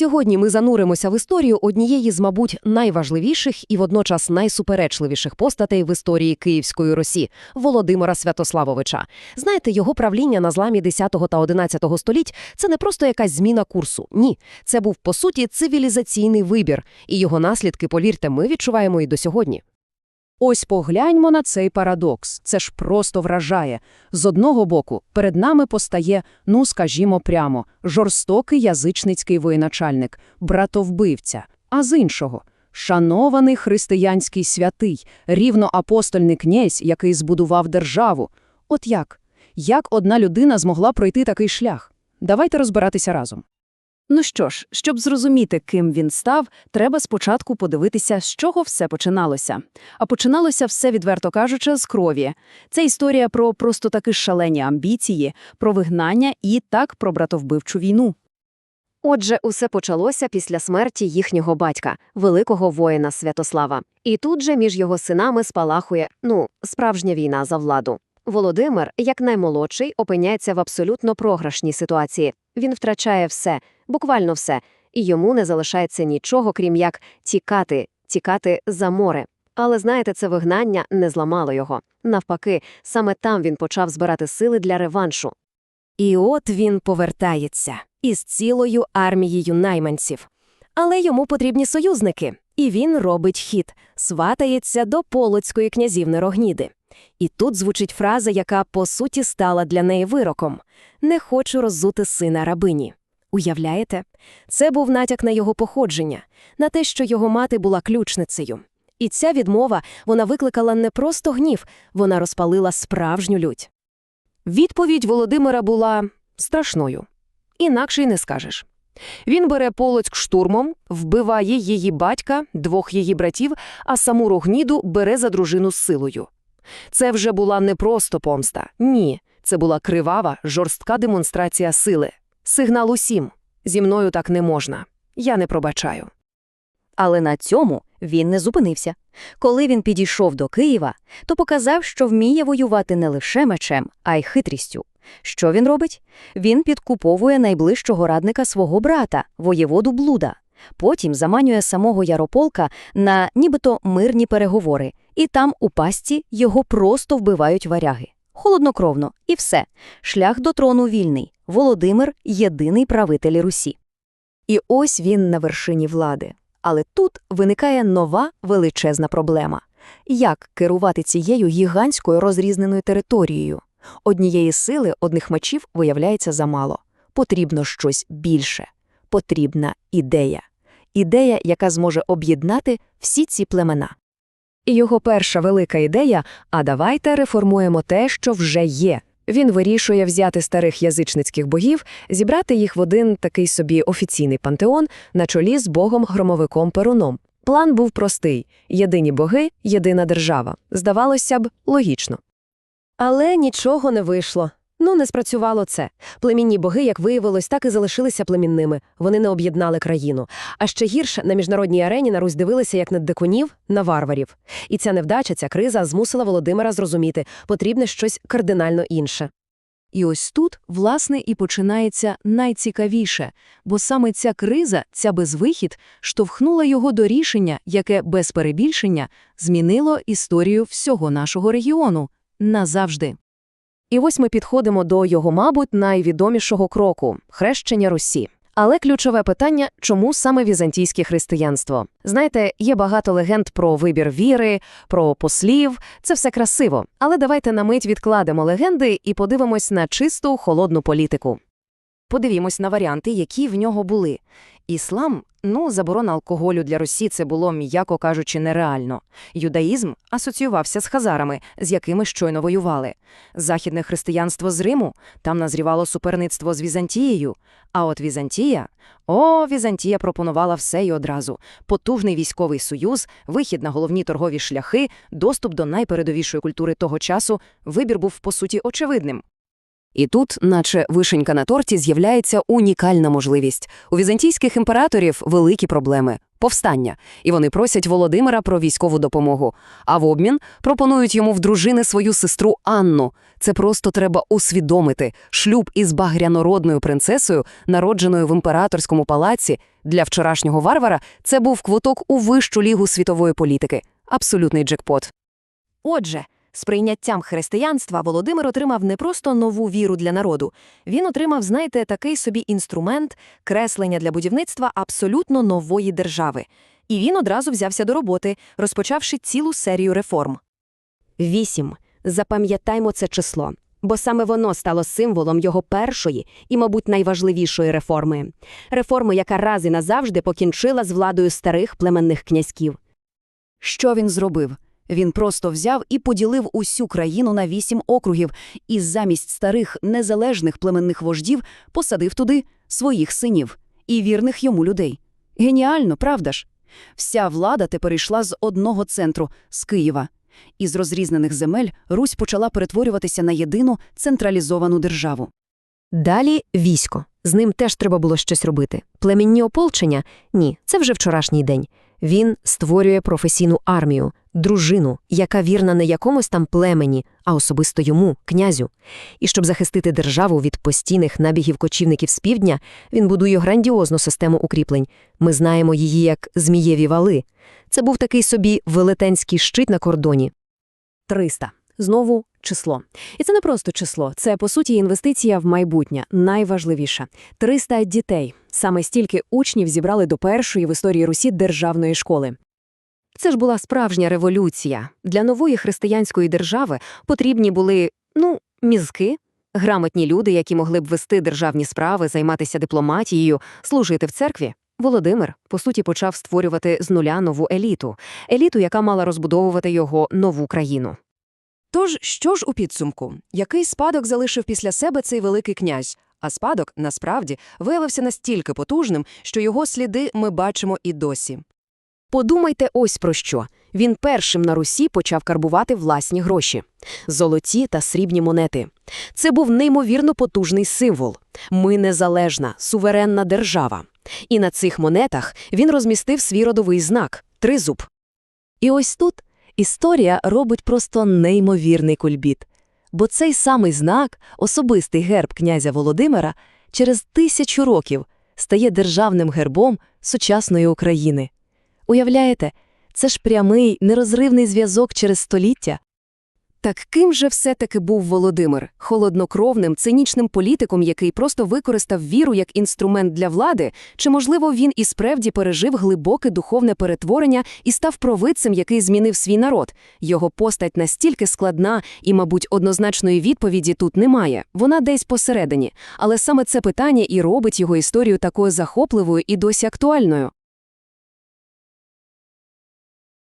Сьогодні ми зануримося в історію однієї з, мабуть, найважливіших і водночас найсуперечливіших постатей в історії Київської Русі – Володимира Святославовича. Знаєте, його правління на зламі 10 та 11 століть – це не просто якась зміна курсу. Ні, це був, по суті, цивілізаційний вибір. І його наслідки, повірте, ми відчуваємо і до сьогодні. Ось погляньмо на цей парадокс. Це ж просто вражає. З одного боку, перед нами постає, ну скажімо прямо, жорстокий язичницький воєначальник, братовбивця, а з іншого – шанований християнський святий, рівноапостольний князь, який збудував державу. От як? Як одна людина змогла пройти такий шлях? Давайте розбиратися разом. Ну що ж, щоб зрозуміти, ким він став, треба спочатку подивитися, з чого все починалося. А починалося все, відверто кажучи, з крові. Це історія про просто таки шалені амбіції, про вигнання і так про братовбивчу війну. Отже, усе почалося після смерті їхнього батька, великого воїна Святослава. І тут же між його синами спалахує, ну, справжня війна за владу. Володимир, як наймолодший, опиняється в абсолютно програшній ситуації. Він втрачає все, буквально все, і йому не залишається нічого, крім як тікати, тікати за море. Але знаєте, це вигнання не зламало його. Навпаки, саме там він почав збирати сили для реваншу. І от він повертається із цілою армією найманців. Але йому потрібні союзники, і він робить хід, сватається до полоцької князівни Рогніди. І тут звучить фраза, яка по суті стала для неї вироком не хочу роззути сина рабині. Уявляєте? Це був натяк на його походження, на те, що його мати була ключницею. І ця відмова вона викликала не просто гнів, вона розпалила справжню лють. Відповідь Володимира була страшною. Інакше й не скажеш. Він бере Полоцьк штурмом, вбиває її батька, двох її братів, а саму Рогніду бере за дружину з силою. Це вже була не просто помста. Ні, це була кривава, жорстка демонстрація сили. Сигнал усім. Зі мною так не можна. Я не пробачаю. Але на цьому він не зупинився. Коли він підійшов до Києва, то показав, що вміє воювати не лише мечем, а й хитрістю. Що він робить? Він підкуповує найближчого радника свого брата, воєводу Блуда. Потім заманює самого Ярополка на нібито мирні переговори, і там у пастці його просто вбивають варяги. Холоднокровно, і все. Шлях до трону вільний. Володимир – єдиний правитель Русі. І ось він на вершині влади. Але тут виникає нова величезна проблема. Як керувати цією гігантською розрізненою територією? Однієї сили, одних мечів виявляється замало. Потрібно щось більше. Потрібна ідея. Ідея, яка зможе об'єднати всі ці племена. І його перша велика ідея – а давайте реформуємо те, що вже є. Він вирішує взяти старих язичницьких богів, зібрати їх в один такий собі офіційний пантеон на чолі з богом-громовиком Перуном. План був простий – єдині боги, єдина держава. Здавалося б, логічно. Але нічого не вийшло. Ну, не спрацювало це. Племінні боги, як виявилось, так і залишилися племінними. Вони не об'єднали країну. А ще гірше, на міжнародній арені на Русь дивилися як на дикунів, на варварів. І ця невдача, ця криза змусила Володимира зрозуміти, потрібне щось кардинально інше. І ось тут, власне, і починається найцікавіше, бо саме ця криза, ця безвихід, штовхнула його до рішення, яке, без перебільшення, змінило історію всього нашого регіону назавжди. І ось ми підходимо до його, мабуть, найвідомішого кроку – хрещення Русі. Але ключове питання – чому саме візантійське християнство? Знаєте, є багато легенд про вибір віри, про послів, це все красиво. Але давайте на мить відкладемо легенди і подивимось на чисту холодну політику. Подивімось на варіанти, які в нього були. Іслам, ну, заборона алкоголю для Росії це було, м'яко кажучи, нереально. Юдаїзм асоціювався з хазарами, з якими щойно воювали. Західне християнство з Риму, там назрівало суперництво з Візантією. А от Візантія, о, Візантія пропонувала все і одразу. Потужний військовий союз, вихід на головні торгові шляхи, доступ до найпередовішої культури того часу, вибір був, по суті, очевидним. І тут, наче вишенька на торті, з'являється унікальна можливість. У візантійських імператорів великі проблеми. повстання, і вони просять Володимира про військову допомогу. А в обмін пропонують йому в дружини свою сестру Анну. Це просто треба усвідомити. Шлюб із багрянородною принцесою, народженою в імператорському палаці, для вчорашнього варвара це був квоток у вищу лігу світової політики. Абсолютний джекпот. Отже, з прийняттям християнства Володимир отримав не просто нову віру для народу. Він отримав, знаєте, такий собі інструмент креслення для будівництва абсолютно нової держави. І він одразу взявся до роботи, розпочавши цілу серію реформ. Вісім. Запам'ятаймо це число, бо саме воно стало символом його першої і, мабуть, найважливішої реформи. Реформи, яка раз і назавжди покінчила з владою старих племенних князьків. Що він зробив? Він просто взяв і поділив усю країну на вісім округів і замість старих незалежних племенних вождів посадив туди своїх синів і вірних йому людей. Геніально, правда ж? Вся влада тепер йшла з одного центру – з Києва. Із розрізнених земель Русь почала перетворюватися на єдину централізовану державу. Далі військо. З ним теж треба було щось робити. Племінні ополчення? Ні, це вже вчорашній день. Він створює професійну армію, дружину, яка вірна не якомусь там племені, а особисто йому, князю. І щоб захистити державу від постійних набігів кочівників з півдня, він будує грандіозну систему укріплень. Ми знаємо її як «змієві вали». Це був такий собі велетенський щит на кордоні. 300. Знову число. І це не просто число, це, по суті, інвестиція в майбутнє, найважливіша. 300 дітей. Саме стільки учнів зібрали до першої в історії Русі державної школи. Це ж була справжня революція. Для нової християнської держави потрібні були, ну, мізки, грамотні люди, які могли б вести державні справи, займатися дипломатією, служити в церкві. Володимир, по суті, почав створювати з нуля нову еліту, еліту, яка мала розбудовувати його нову країну. Тож, що ж у підсумку? Який спадок залишив після себе цей великий князь? А спадок, насправді, виявився настільки потужним, що його сліди ми бачимо і досі. Подумайте ось про що. Він першим на Русі почав карбувати власні гроші – золоті та срібні монети. Це був неймовірно потужний символ. Ми незалежна, суверенна держава. І на цих монетах він розмістив свій родовий знак – тризуб. І ось тут історія робить просто неймовірний кульбіт. Бо цей самий знак, особистий герб князя Володимира, через тисячу років стає державним гербом сучасної України. Уявляєте, це ж прямий, нерозривний зв'язок через століття. Так ким же все-таки був Володимир? Холоднокровним, цинічним політиком, який просто використав віру як інструмент для влади? Чи, можливо, він і справді пережив глибоке духовне перетворення і став провидцем, який змінив свій народ? Його постать настільки складна і, мабуть, однозначної відповіді тут немає. Вона десь посередині. Але саме це питання і робить його історію такою захопливою і досі актуальною.